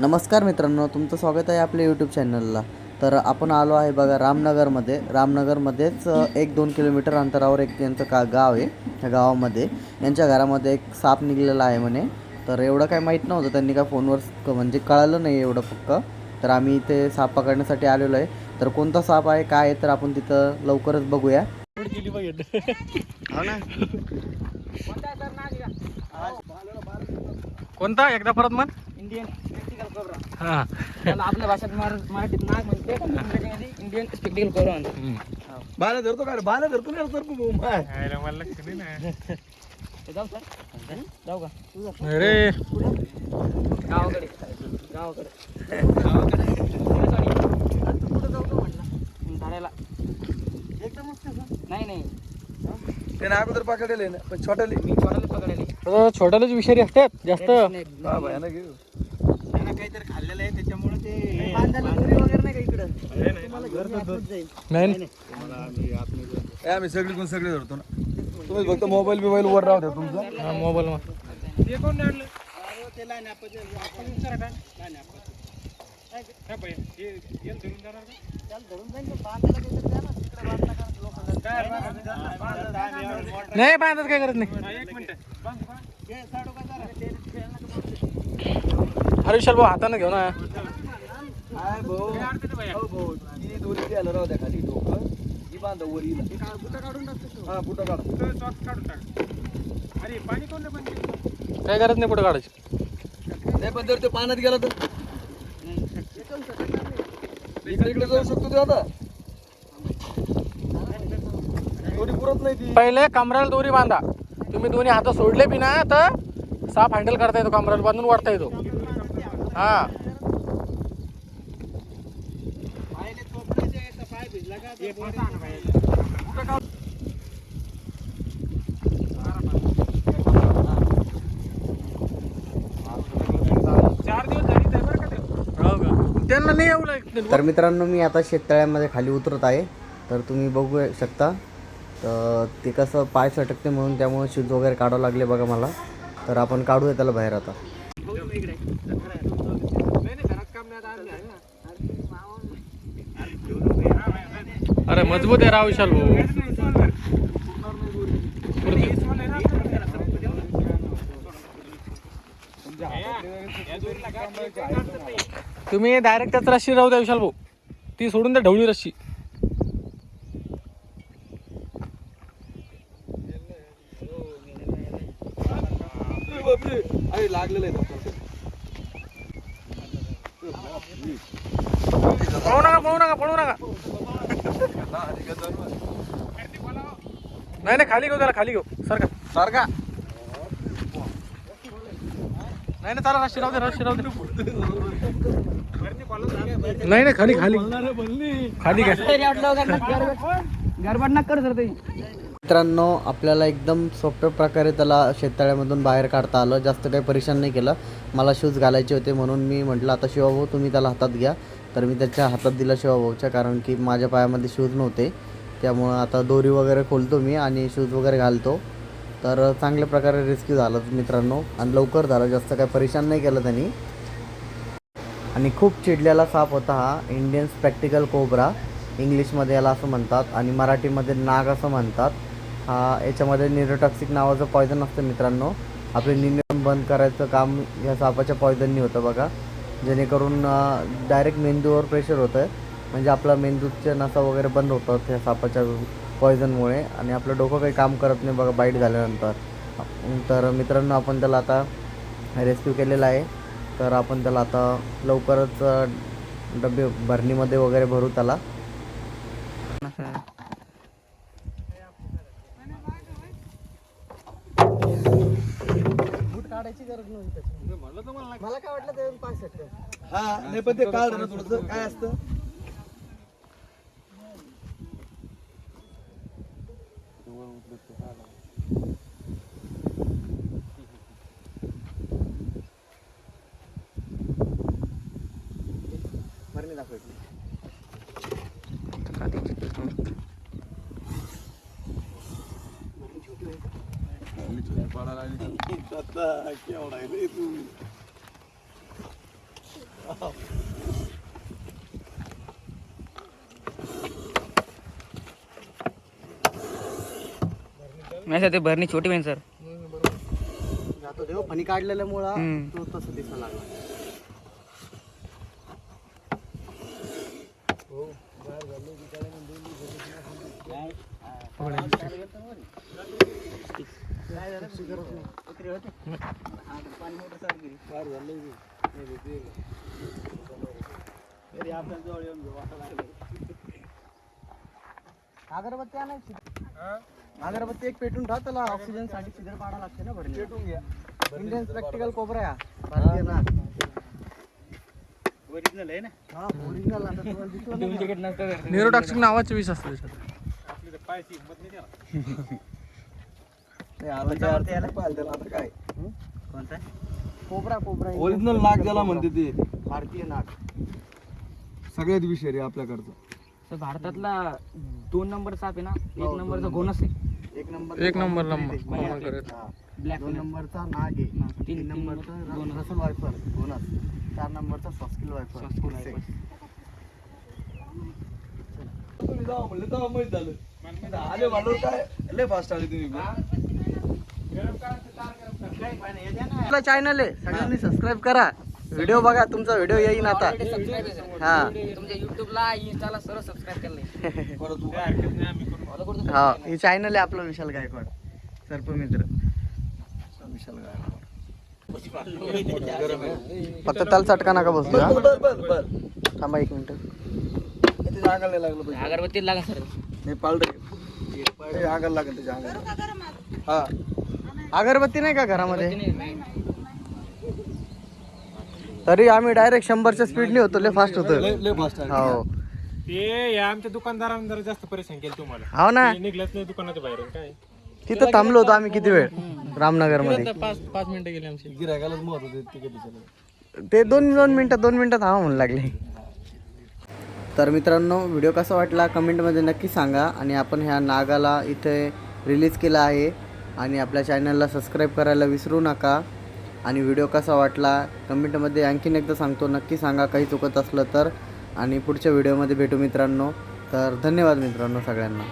नमस्कार मित्रांनो तुमचं स्वागत आहे आपल्या यूट्यूब चॅनलला तर आपण आलो आहे बघा रामनगरमध्ये. रामनगरमध्येच एक दोन किलोमीटर अंतरावर एक यांचं का गाव आहे त्या गावामध्ये. यांच्या घरामध्ये एक साप निघलेला आहे म्हणे. तर एवढं काय माहीत नव्हतं त्यांनी काय फोनवर क- म्हणजे कळालं नाही एवढं पक्क तर आम्ही इथे साप पकडण्यासाठी आलेलो आहे. तर कोणता साप आहे काय आहे तर आपण तिथं लवकरच बघूया. हो ना? कोणता? एकदा परत मग इंडियन स्पेक्टिकल कोबरा हा. त्याला आपल्या भाषेत मरा- मराठीत नाग म्हणते पण इंग्रजीमध्ये इंडियन स्पेक्टिकल कोबरा म्हणतात. बाला धरतो का बाला धरतो ना सर तू माय ते जाऊ सर. जाऊ का. अरे. गावाकडे गावाकडे. गावाकडे कुठं जाऊ का म्हटलं झाडाला नाही नाही त्याने अगोदर पकडले ना पण छोटाले. मी पकडायला आता छोट्यालाच विषारी असतात जास्त. हा भयानक आहे. त्यांना काहीतरी खाल्लेलं आहे त्याच्यामुळे ते बांधायला दोरी वगैरे नाही का इकडं? तुम्हाला जाईल. नाही. ए, आम्ही सगळे कोण सगळे धरतो ना. तुम्ही फक्त मोबाईल बिबाईल वर राहू द्या तुमचा. हा मोबाईल मग नाही बांधत काय करत नाही अरे विशाल भाऊ हाताने घेऊ ना काय भाऊ हो भाऊ ही दोरी द्यायला राहू द्या नाही बांधत काय करत डोकं अरे विशाल भाऊ हा घेऊ ना काय करत नाही पुढे काढायची? नाही पण जर ते पाण्यात गेला तर? इकडे इकडे जाऊ शकतो ते आता. दोरी पुरत नाही ती. पहिले कमराला दोरी बांधा. तुम्ही दोन्ही हात सोडले बी ना तर साप हँडल करता येतो कमराला बांधून वाढता येतो हा. त्यांना नाही येऊ लागत तर मित्रांनो मी आता शेततळ्यामध्ये खाली उतरत आहे. तर तुम्ही बघू शकता तर ते कसं पाय सटकते म्हणून त्यामुळे शूज वगैरे काढावं लागले बघा मला. तर आपण काढूया त्याला बाहेर आता. अरे मजबूत आहे राव विशाल भाऊ. तुम्ही डायरेक्ट त्याच रस्सी राहू द्या विशाल भाऊ. ती सोडून द्या ढवळी रस्सी. लागलेलं आहे. पळू नका पळू नका पळू नका. नाही नाही खाली घेऊ त्याला खाली घेऊ. सर का सारखा नाही नाही चला रस्सी राहू दे राहू दे. नाही नाही खाली खाली. खाली घ्या. गडबड नका करू सर ते मित्रांनो आपल्याला एकदम सोप्या प्रकारे त्याला शेततळ्यामधून बाहेर काढता आलं. जास्त काही परेशान नाही केलं. मला शूज घालायचे होते म्हणून मी म्हटलं आता शिवाभाऊ तुम्ही त्याला हातात घ्या. तर मी त्याच्या हातात दिला शिवाभाऊच्या कारण की माझ्या पायामध्ये शूज नव्हते. त्यामुळं आता दोरी वगैरे खोलतो मी आणि शूज वगैरे घालतो. तर चांगल्या प्रकारे रेस्क्यू झालं मित्रांनो आणि लवकर झालं. जास्त काही परेशान नाही केलं त्यांनी. आणि खूप चिडलेला साप होता हा. इंडियन स्पॅक्टिकल कोबरा इंग्लिशमध्ये याला असं म्हणतात आणि मराठीमध्ये नाग असं म्हणतात. हा याच्यामध्ये निरोटॉक्सिक नावाचं पॉयझन असतं मित्रांनो. आपले नियम बंद करायचं काम ह्या सापाच्या पॉयझननी होतं बघा. जेणेकरून डायरेक्ट मेंदूवर प्रेशर होतं म्हणजे आपला मेंदूच्या नसा वगैरे बंद होतात ह्या सापाच्या पॉयझनमुळे आणि आपलं डोकं काही काम करत नाही बघा बाईट झाल्यानंतर. तर मित्रांनो आपण त्याला आता रेस्क्यू केलेला आहे. तर आपण त्याला आता लवकरच डबे भरणीमध्ये वगैरे भरू त्याला. मला काय वाटलं ते पाच सेकंड हा नाही पण ते काढ ना थोडस. काय असतं? केवढा आहे रे तू? नाही सर ते भरणी छोटी बहीण सर. जातो देव फणी काढलेल्यामुळं हम्म. तो तसं दिसायला लागला. अगरबत्ती आणायची. अगरबत्ती एक पेटून ठेव त्याला ऑक्सिजनसाठी सिगरेट पाडा लागते ना भरली पेटून घ्या. इंडियन प्रॅक्टिकल कोबरा आहे. भारतीय ना ओरिजिनल आहे ना? हा ओरिजिनल आता तुम्हाला दिसलं नाही. नावाचे विष असतं त्याच्यात. नाही आता काय अर्थ नाही त्याला. कोणता कोबरा कोबरा. ओरिजिनल नाग ज्याला म्हणते ते भारतीय नाग. सगळ्यात विषय रे आपल्याकडचं. सर भारतातला दोन नंबर साप आहे ना? एक नंबरचा गोनस आहे. एक नंबर एक मामा करत ब्लॅक दोन नंबरचा नाग आहे. हा, तीन- तीन तीन नंबरचा नंबर- दोन रसल वायफर. बोनस चार नंबरचा सॉस्किल वायफर. तुम्ही जावा म्हणलं तेव्हा माहीत झालं. आले म्हणलं काय? लय फास्ट आले तुम्ही. आपला चॅनल आहे. सगळ्यांनी सबस्क्राईब करा. व्हिडिओ बघा. तुमचा व्हिडिओ येईन आता. हा. तुमच्या युट्यूबला इन्स्टाला सर्व सबस्क्राईब काय हा. हे चॅनल आहे आपलं विशाल गायकवाड. सर्पमित्र विशाल गायकवाड. फक्त त्याला चटका नका बसू हा. बर बर बर थांबा एक मिनिट. आगायला लागलं अगरबत्ती लागा सर. नाही पाळलं. आगायला लागेल त्याच्या अंगाला हा. अगरबत्ती नाही का घरामध्ये? तरी आम्ही डायरेक्ट शंभरच्या स्पीडने होतो लय फास्ट होतो हो. ते या आमच्या दुकानदारांनी जरा जास्त परेशान केलं तुम्हाला. हो ना. ते निघलंच नाही दुकानाच्या बाहेर काय? तिथं थांबलो होतो आम्ही किती वेळ? रामनगरमध्ये पाच पाच मिनिटं गेली आमची. गिरायकालाच महत्त्व देते ते दोन दोन मिनटं दोन मिनटं थांबा म्हणू लागले. तर मित्रांनो व्हिडिओ कसा वाटला? कमेंटमध्ये नक्की सांगा. आणि आपण ह्या नागाला इथे रिलीज केला आहे. आणि आपल्या चॅनलला सबस्क्राईब करायला विसरू नका. आणि व्हिडिओ कसा वाटला कमेंटमध्ये आणखीन एकदा सांगतो नक्की सांगा काही चुकत असलं तर. आणि पुढच्या व्हिडिओमध्ये भेटू मित्रांनो. तर धन्यवाद मित्रांनो सगळ्यांना.